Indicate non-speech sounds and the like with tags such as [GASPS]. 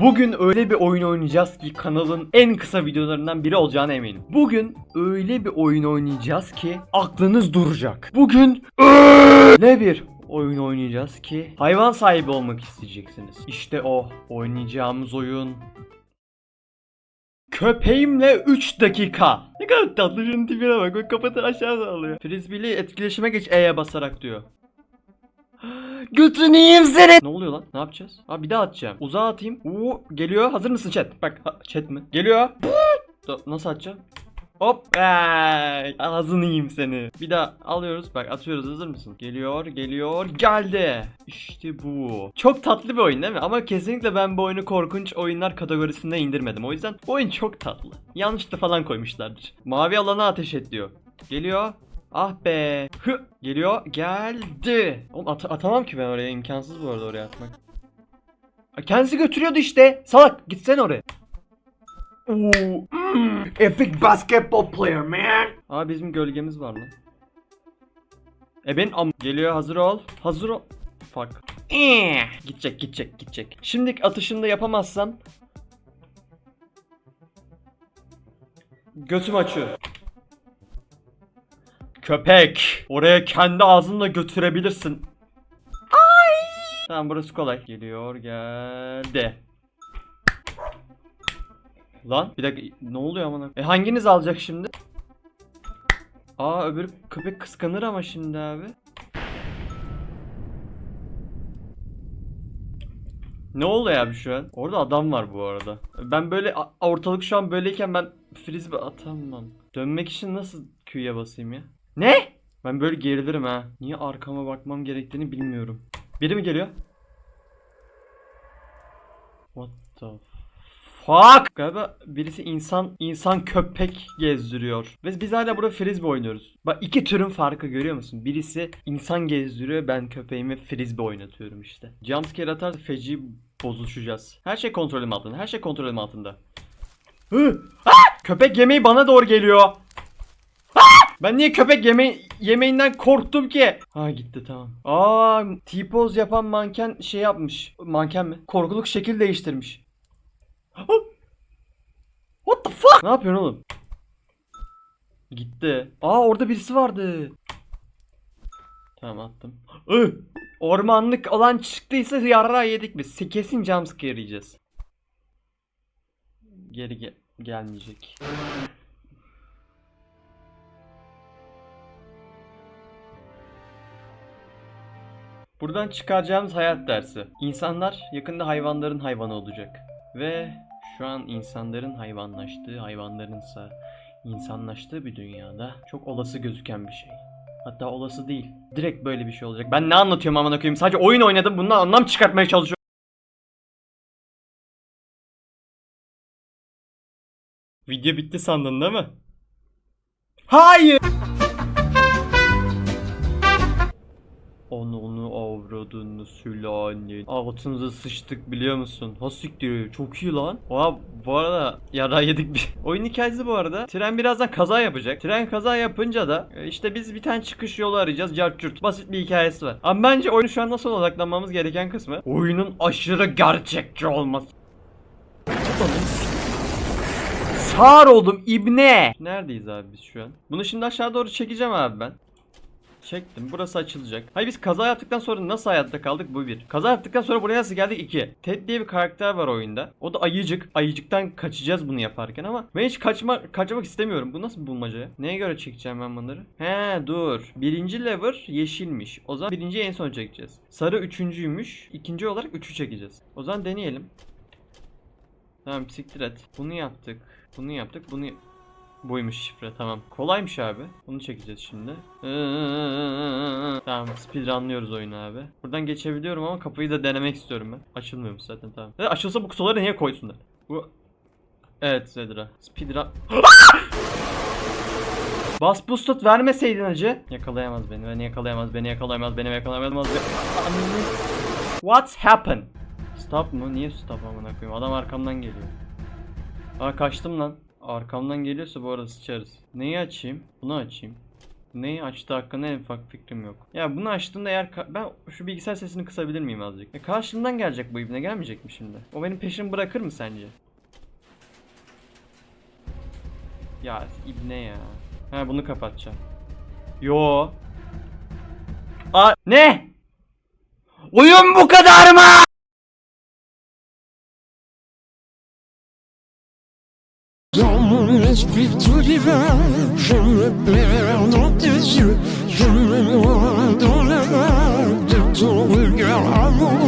Bugün öyle bir oyun oynayacağız ki kanalın en kısa videolarından biri olacağına eminim. Bugün öyle bir oyun oynayacağız ki aklınız duracak. Bugün öyle bir oyun oynayacağız ki hayvan sahibi olmak isteyeceksiniz. İşte o oynayacağımız oyun Köpeğimle 3 dakika. Ne kadar tatlı şunun tipine bak. Kafasını aşağı alıyor. Frisbee'li etkileşime geç E'ye basarak diyor. Götünü yiyeyim seni. Ne oluyor lan? Ne yapacağız? Aa bir daha atacağım. Uzağa atayım. Oo geliyor. Hazır mısın chat? Bak ha, chat mi? Geliyor. Nasıl atacağım? Hop. Ay, ağzını yiyeyim seni. Bir daha alıyoruz. Bak atıyoruz. Hazır mısın? Geliyor, geliyor. Geldi. İşte bu. Çok tatlı bir oyun değil mi? Ama kesinlikle ben bu oyunu korkunç oyunlar kategorisinde indirmedim. O yüzden bu oyun çok tatlı. Yanlışlıkla falan koymuşlardır. Mavi alana ateş et diyor. Geliyor. Ah be. Hı. Geliyor. Geldi. Oğlum at- atamam ki ben oraya. imkansız bu arada oraya atmak. Kendisi götürüyordu işte. Salak. Gitsene oraya. Oo. mm, Epic basketball player man. Aa bizim gölgemiz var lan. E ben am geliyor hazır ol. Hazır ol. Fuck. Ee, gidecek gidecek gidecek. Şimdi atışında yapamazsam Götüm açıyor. Köpek. Oraya kendi ağzınla götürebilirsin. Ay. Tamam burası kolay. Geliyor geldi. Lan bir dakika ne oluyor amına? E hanginiz alacak şimdi? Aa öbür köpek kıskanır ama şimdi abi. Ne oluyor abi şu an? Orada adam var bu arada. Ben böyle ortalık şu an böyleyken ben frisbee atamam. Dönmek için nasıl Q'ya basayım ya? Ne? Ben böyle gerilirim ha. Niye arkama bakmam gerektiğini bilmiyorum. Biri mi geliyor? What the fuck? Galiba birisi insan insan köpek gezdiriyor. Ve biz hala burada frisbee oynuyoruz. Bak iki türün farkı görüyor musun? Birisi insan gezdiriyor ben köpeğimi frisbee oynatıyorum işte. Jumpscare atarsa feci bozuşacağız. Her şey kontrolüm altında. Her şey kontrolüm altında. Hı! Ah! Köpek yemeği bana doğru geliyor. Ben niye köpek yeme yemeğinden korktum ki? Ha gitti tamam. Aa T-pose yapan manken şey yapmış. Manken mi? Korkuluk şekil değiştirmiş. Ah! What the fuck? Ne yapıyorsun oğlum? Gitti. Aa orada birisi vardı. Tamam attım. Ormanlık olan çıktıysa yarra yedik biz. Kesin jumpscare yiyeceğiz. Geri ge- gelmeyecek. Buradan çıkaracağımız hayat dersi. İnsanlar yakında hayvanların hayvanı olacak. Ve şu an insanların hayvanlaştığı, hayvanlarınsa insanlaştığı bir dünyada çok olası gözüken bir şey. Hatta olası değil. Direkt böyle bir şey olacak. Ben ne anlatıyorum amına koyayım? Sadece oyun oynadım. Bundan anlam çıkartmaya çalışıyorum. Video bitti sandın değil mi? Hayır. Onu onu avradını sülanin Altınıza sıçtık biliyor musun? Ha siktir çok iyi lan. Oha bu arada yara yedik bir. [LAUGHS] Oyun hikayesi bu arada. Tren birazdan kaza yapacak. Tren kaza yapınca da e, işte biz bir tane çıkış yolu arayacağız. Cartçurt. Basit bir hikayesi var. Ama bence oyunu şu an nasıl odaklanmamız gereken kısmı oyunun aşırı gerçekçi olması. Sağır oldum ibne. Neredeyiz abi biz şu an? Bunu şimdi aşağı doğru çekeceğim abi ben. Çektim. Burası açılacak. Hayır biz kaza yaptıktan sonra nasıl hayatta kaldık? Bu bir. Kaza yaptıktan sonra buraya nasıl geldik? İki. Ted diye bir karakter var oyunda. O da ayıcık. Ayıcıktan kaçacağız bunu yaparken ama ben hiç kaçma kaçmak istemiyorum. Bu nasıl bulmaca ya? Neye göre çekeceğim ben bunları? He dur. Birinci lever yeşilmiş. O zaman birinciyi en son çekeceğiz. Sarı üçüncüymüş. İkinci olarak üçü çekeceğiz. O zaman deneyelim. Tamam siktir et. Bunu yaptık. Bunu yaptık. Bunu Buymuş şifre tamam. Kolaymış abi. Bunu çekeceğiz şimdi. Tamam speedrunlıyoruz oyunu abi. Buradan geçebiliyorum ama kapıyı da denemek istiyorum ben. Açılmıyormuş zaten tamam. Ya açılsa bu kutuları niye koysunlar? Bu... Evet Zedra. Speedrun... [GASPS] Bas boosted vermeseydin acı. Yakalayamaz beni, beni yakalayamaz, beni yakalayamaz, beni yakalayamaz. Beni... What happened? Stop mu? Niye stop amına koyayım? Adam arkamdan geliyor. Aa kaçtım lan. Arkamdan geliyorsa bu arada sıçarız. Neyi açayım? Bunu açayım. Neyi açtı hakkında en ufak fikrim yok. Ya bunu açtığında eğer ben şu bilgisayar sesini kısabilir miyim azıcık? Ya karşımdan gelecek bu ibne gelmeyecek mi şimdi? O benim peşimi bırakır mı sence? Ya ibne ya. Ha bunu kapatacağım. Yo. A ne? Oyun bu kadar mı? Dans mon esprit tout divin, je me perds dans tes yeux, je me noie dans la vague de ton regard amoureux.